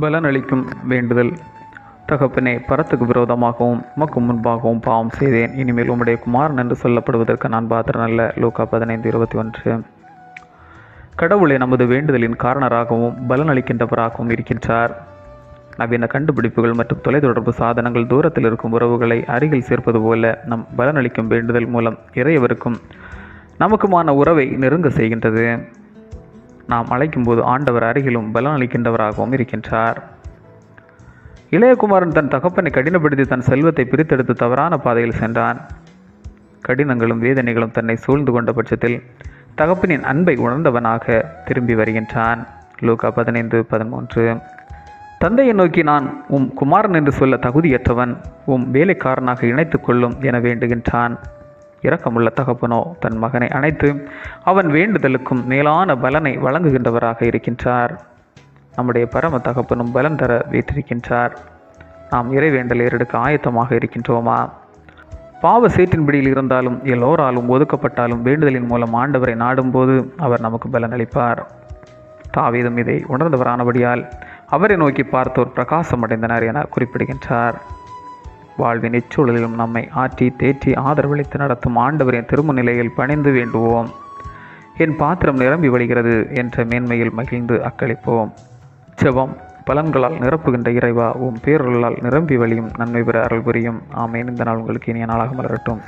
பலனளிக்கும் வேண்டுதல். தகப்பனே பரத்துக்கு விரோதமாகவும் உமக்கு முன்பாகவும் பாவம் செய்தேன். இனிமேல் உம்முடைய குமாரன் என்று சொல்லப்படுவதற்கு நான் பாத்திரன் அல்ல லூக்கா பதினைந்து இருபத்தி ஒன்று. கடவுளை நமது வேண்டுதலின் காரணராகவும் பலனளிக்கின்றவராகவும் இருக்கின்றார். நவீன கண்டுபிடிப்புகள் மற்றும் தொலைத்தொடர்பு சாதனங்கள் தூரத்தில் இருக்கும் உறவுகளை அருகில் சேர்ப்பது போல நம் பலனளிக்கும் வேண்டுதல் மூலம் இறையவருக்கும் நமக்குமான உறவை நெருங்க செய்கின்றது. நாம் அழைக்கும்போது ஆண்டவர் அருகிலும் பலம் அளிக்கின்றவராகவும் இருக்கின்றார். இளையகுமாரன் தன் தகப்பனை கடினப்படுத்தி தன் செல்வத்தை பிரித்தெடுத்து தவறான பாதையில் சென்றான். கடினங்களும் வேதனைகளும் தன்னை சூழ்ந்து கொண்ட பட்சத்தில் தகப்பனின் அன்பை உணர்ந்தவனாக திரும்பி வருகின்றான். லூகா பதினைந்து பதிமூன்று. தந்தையை நோக்கி நான் உம் குமாரன் என்று சொல்ல தகுதியற்றவன் உம் வேலைக்காரனாக இணைத்து கொள்ளும் என வேண்டுகின்றான். இரக்கமுள்ள தகப்பனோ தன் மகனை அணைத்து அவன் வேண்டுதலுக்கும் மேலான பலனை வழங்குகின்றவராக இருக்கின்றார். நம்முடைய பரம தகப்பனும் பலன் தர வைத்திருக்கின்றார். நாம் இறைவேண்டல் ஏறெடுக்க ஆயத்தமாக இருக்கின்றோமா? பாவ சேற்றின்படியில் இருந்தாலும் எல்லோராலும் ஒதுக்கப்பட்டாலும் வேண்டுதலின் மூலம் ஆண்டவரை நாடும்போது அவர் நமக்கு பலன் அளிப்பார் தாவீதும் இதை உணர்ந்தவரானபடியால் அவரை நோக்கி பார்த்தோர் பிரகாசமடைந்தனர் என குறிப்பிடுகின்றார். வாழ்வின் இச்சூழலிலும் நம்மை ஆற்றி தேற்றி ஆதரவளித்து நடத்தும் ஆண்டவரின் திருமநிலையில் பணிந்து வேண்டுவோம். என் பாத்திரம் நிரம்பி வழிகிறது என்ற மேன்மையில் மகிழ்ந்து அக்களிப்போம். செவம் பலன்களால் நிரப்புகின்ற இறைவா உம் பேரொருளால் நிரம்பி வழியும் நன்மை பெற அருள் புரியும். ஆமேன். இந்த நாள் உங்களுக்கு இனிய நாளாக மலரட்டும்.